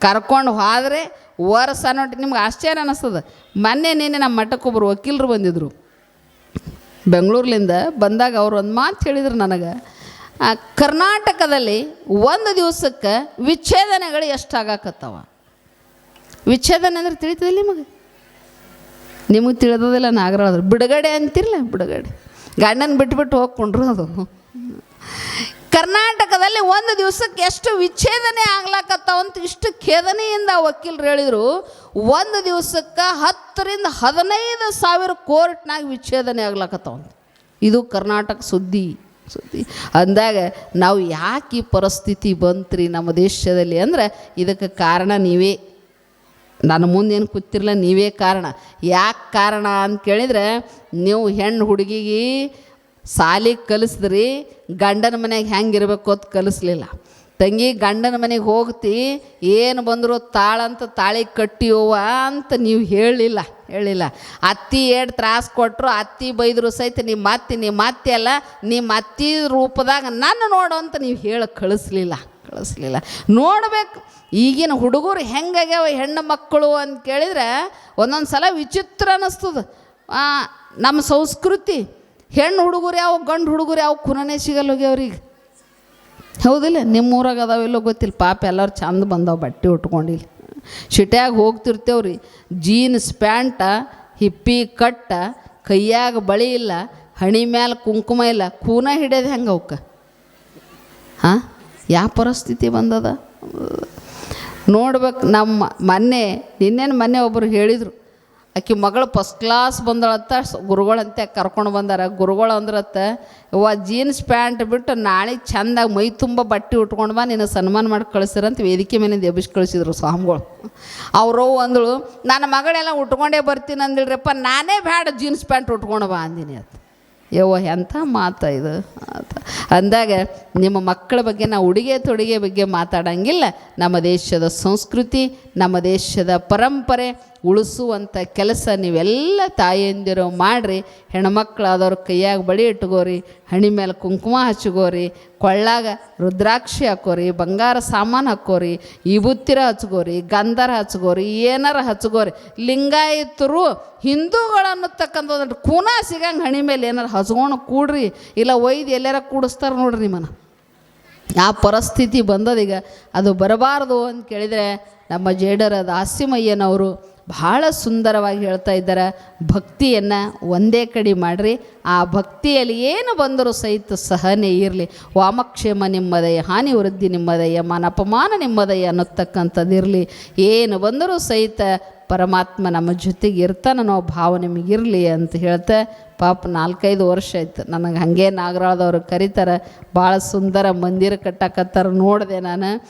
ಕರ್ಕೊಂಡು ಹೋದರೆ ವರ್ಷ ನೋಡಿ ನಿಮ್ಗೆ ಆಶ್ಚರ್ಯ ಅನ್ನಿಸ್ತದೆ ಮೊನ್ನೆ ನಿನ್ನೆ ನಮ್ಮ ಮಠಕ್ಕೊಬ್ಬರು ವಕೀಲರು ಬಂದಿದ್ರು. ಬೆಂಗಳೂರ್ಲಿಂದ ಬಂದಾಗ ಅವ್ರು ಒಂದು ಮಾತು ಹೇಳಿದ್ರು ನನಗೆ. ಕರ್ನಾಟಕದಲ್ಲಿ ಒಂದು ದಿವಸಕ್ಕೆ ವಿಚ್ಛೇದನೆಗಳು ಎಷ್ಟಾಗಕತ್ತವ? ವಿಚ್ಛೇದನ ಅಂದ್ರೆ ತಿಳಿತದಿಲ್ಲ ನಿಮಗೆ? ನಿಮಗೆ ತಿಳಿದದಿಲ್ಲ ನಾಗರಾದ್ರು ಬಿಡುಗಡೆ ಅಂತಿರಲ್ಲ ಬಿಡುಗಡೆ. ಗಂಡನ ಬಿಟ್ಬಿಟ್ಟು ಹೋಗ್ಕೊಂಡ್ರು ಅದು. ಕರ್ನಾಟಕದಲ್ಲಿ ಒಂದು ದಿವಸಕ್ಕೆ ಎಷ್ಟು ವಿಚ್ಛೇದನೆ ಆಗ್ಲಾಕತ್ತಾವ ಅಂತ ಇಷ್ಟು ಖೇದನೆಯಿಂದ ವಕೀಲರು ಹೇಳಿದರು. ಒಂದು ದಿವಸಕ್ಕೆ ಹತ್ತರಿಂದ ಹದಿನೈದು ಸಾವಿರ ಕೋರ್ಟ್ನಾಗ ವಿಚ್ಛೇದನೆ ಆಗ್ಲಾಕತ್ತಾವಂತ. ಇದು ಕರ್ನಾಟಕ ಸುದ್ದಿ. ಸುದ್ದಿ. ಅಂದಾಗ ನಾವು ಯಾಕೆ ಈ ಪರಿಸ್ಥಿತಿ ಬಂತ್ರಿ ನಮ್ಮ ದೇಶದಲ್ಲಿ ಅಂದರೆ ಇದಕ್ಕೆ ಕಾರಣ ನೀವೇ. ನನ್ನ ಮುಂದೇನು ಕೂತಿರಲ್ಲ ನೀವೇ ಕಾರಣ. ಯಾಕೆ ಕಾರಣ ಅಂತ ಕೇಳಿದರೆ ನೀವು ಹೆಣ್ಣು ಹುಡುಗಿಗೆ ಸಾಲಿಗೆ ಕಲಿಸಿದ್ರಿ, ಗಂಡನ ಮನೆಗೆ ಹೆಂಗೆ ಇರಬೇಕು ಅಂತ ಕಲಿಸ್ಲಿಲ್ಲ. ತಂಗಿ ಗಂಡನ ಮನೆಗೆ ಹೋಗ್ತಿ, ಏನು ಬಂದರೂ ತಾಳಂತ ತಾಳಿ ಕಟ್ಟಿಯೋವ ಅಂತ ನೀವು ಹೇಳಿಲ್ಲ ಹೇಳಿಲ್ಲ. ಅತ್ತಿ ಏಟ್ ತ್ರಾಸು ಕೊಟ್ಟರು ಅತ್ತಿ ಬೈದರು ಸಹಿತ ನಿಮ್ಮ ಅತ್ತಿ ನಿಮ್ಮ ಅತ್ತಿ ಅಲ್ಲ ನಿಮ್ಮ ಅತ್ತಿ ರೂಪದಾಗ ನನ್ನ ನೋಡು ಅಂತ ನೀವು ಹೇಳಿ ಕಳಿಸ್ಲಿಲ್ಲ ಕಳಿಸ್ಲಿಲ್ಲ. ನೋಡ್ಬೇಕು, ಈಗಿನ ಹುಡುಗರು ಹೆಂಗಾಗ್ಯಾವ ಹೆಣ್ಣು ಮಕ್ಕಳು ಅಂತ ಕೇಳಿದರೆ ಒಂದೊಂದು ಸಲ ವಿಚಿತ್ರ ಅನ್ನಿಸ್ತದೆ ನಮ್ಮ ಸಂಸ್ಕೃತಿ, ಹೆಣ್ಣು ಹುಡುಗರು ಯಾವ, ಗಂಡು ಹುಡುಗರು ಯಾವ ಕುನನೇ ಸಿಗಲ್ಲ ಹೋಗ್ಯಾವ್ರಿಗೆ ಹೌದಿಲ್ಲ ನಿಮ್ಮ ಊರಾಗ ಅದಾವೆಲ್ಲೋ ಗೊತ್ತಿಲ್ಲ. ಪಾಪ ಎಲ್ಲರೂ ಚಂದ ಬಂದಾವ, ಬಟ್ಟೆ ಉಟ್ಕೊಂಡಿಲ್ಲ. ಶಿಟ್ಯಾಗ ಹೋಗ್ತಿರ್ತೇವ್ರಿ. ಜೀನ್ಸ್ ಪ್ಯಾಂಟ, ಹಿಪ್ಪಿ ಕಟ್ಟ, ಕೈಯಾಗ ಬಳಿ ಇಲ್ಲ, ಹಣಿ ಮ್ಯಾಲ ಕುಂಕುಮ ಇಲ್ಲ, ಕೂನ ಹಿಡಿಯೋದು ಹೆಂಗೆ ಅವಕ್ಕೆ? ಹಾಂ? ಯಾವ ಪರಿಸ್ಥಿತಿ ಬಂದದ? ನೋಡ್ಬೇಕು, ನಮ್ಮ ಮೊನ್ನೆ, ನಿನ್ನೇನು ಮೊನ್ನೆ ಒಬ್ಬರು ಹೇಳಿದರು. ಆಕಿ ಮಗಳು ಫಸ್ಟ್ ಕ್ಲಾಸ್ ಬಂದಳತ್ತ ಗುರುಗಳಂತೆ ಕರ್ಕೊಂಡು ಬಂದಾರ. ಗುರುಗಳು ಅಂದ್ರತ್ತ, ಯವ್ವ ಜೀನ್ಸ್ ಪ್ಯಾಂಟ್ ಬಿಟ್ಟು ನಾಳೆ ಚೆಂದಾಗಿ ಮೈ ತುಂಬ ಬಟ್ಟೆ ಉಟ್ಕೊಂಡು ಬಾ ನಿನ್ನ ಸನ್ಮಾನ ಮಾಡಿ ಕಳಿಸಿರಂತ ವೇದಿಕೆ ಮೇಲೆ ಎಬ್ಬಿಸಿ ಕಳಿಸಿದ್ರು ಸ್ವಾಮಿಗಳು. ಅವರು ಅಂದಳು, ನನ್ನ ಮಗಳೆಲ್ಲ ಉಟ್ಕೊಂಡೇ ಬರ್ತೀನಿ ಅಂದಿಳ್ರಪ್ಪ ನಾನೇ ಬೇಡ ಜೀನ್ಸ್ ಪ್ಯಾಂಟ್ ಉಟ್ಕೊಂಡು ಬಾ ಅಂದಿನಿ ಅಂತ. ಯವ್ವ ಎಂಥ ಮಾತ ಇದು? ಅಂತ. ಅಂದಾಗ, ನಿಮ್ಮ ಮಕ್ಕಳ ಬಗ್ಗೆ ನಾವು ಉಡುಗೆ ತೊಡುಗೆ ಬಗ್ಗೆ ಮಾತಾಡಂಗಿಲ್ಲ. ನಮ್ಮ ದೇಶದ ಸಂಸ್ಕೃತಿ, ನಮ್ಮ ದೇಶದ ಪರಂಪರೆ ಉಳಿಸುವಂಥ ಕೆಲಸ ನೀವೆಲ್ಲ ತಾಯಂದಿರು ಮಾಡಿರಿ. ಹೆಣ್ಮಕ್ಳಾದವ್ರ ಕೈಯಾಗ ಬಳಿ ಇಟ್ಕೋರಿ, ಹಣಿ ಮೇಲೆ ಕುಂಕುಮ ಹಚ್ಕೋರಿ, ಕೊಳ್ಳಾಗ ರುದ್ರಾಕ್ಷಿ ಹಾಕೋರಿ, ಬಂಗಾರ ಸಾಮಾನು ಹಾಕೋರಿ, ವಿಭೂತಿರ ಹಚ್ಕೋರಿ, ಗಂಧರ ಹಚ್ಕೋರಿ, ಏನಾರ ಹಚ್ಕೋರಿ. ಲಿಂಗಾಯಿತರು ಹಿಂದೂಗಳು ಅನ್ನತಕ್ಕಂಥ ಒಂದು ಕೂನ ಸಿಗಂಗೆ ಹಣಿ ಮೇಲೆ ಏನಾರು ಹಚ್ಕೊಂಡು ಕೂಡ್ರಿ. ಇಲ್ಲ ಒಯ್ದು ಎಲ್ಲಾರ ಕೂಡಿಸ್ತಾರೆ ನೋಡ್ರಿ ನಿಮ್ಮನ್ನು. ಆ ಪರಿಸ್ಥಿತಿ ಬಂದದೀಗ ಅದು ಬರಬಾರ್ದು ಅಂತ ಕೇಳಿದರೆ ನಮ್ಮ ಜೇಡರ ದಾಸಿಮಯ್ಯನವರು ಬಹಳ ಸುಂದರವಾಗಿ ಹೇಳ್ತಾ ಇದ್ದಾರೆ. ಭಕ್ತಿಯನ್ನು ಒಂದೇ ಕಡೆ ಮಾಡಿರಿ. ಆ ಭಕ್ತಿಯಲ್ಲಿ ಏನು ಬಂದರೂ ಸಹಿತ ಸಹನೆ ಇರಲಿ. ವಾಮಕ್ಷೇಮ ನಿಮ್ಮದಯ್ಯ ಹಾನಿ ವೃದ್ಧಿ ನಿಮ್ಮದಯ ಮಾನಪಮಾನ ನಿಮ್ಮದಯ್ಯ ಅನ್ನತಕ್ಕಂಥದ್ದು ಇರಲಿ. ಏನು ಬಂದರೂ ಸಹಿತ ಪರಮಾತ್ಮ ನಮ್ಮ ಜೊತೆಗೆ ಇರ್ತಾನೆ ಅನ್ನೋ ಭಾವ ನಿಮಗಿರಲಿ ಅಂತ ಹೇಳ್ತಾ, ಪಾಪ ನಾಲ್ಕೈದು ವರ್ಷ ಆಯ್ತು. ನನಗೆ ಹಾಗೆ ನಾಗರಾಳದವ್ರು ಕರೀತಾರೆ. ಭಾಳ ಸುಂದರ ಮಂದಿರ ಕಟ್ಟಕತ್ತಾರ ನೋಡಿದೆ ನಾನು.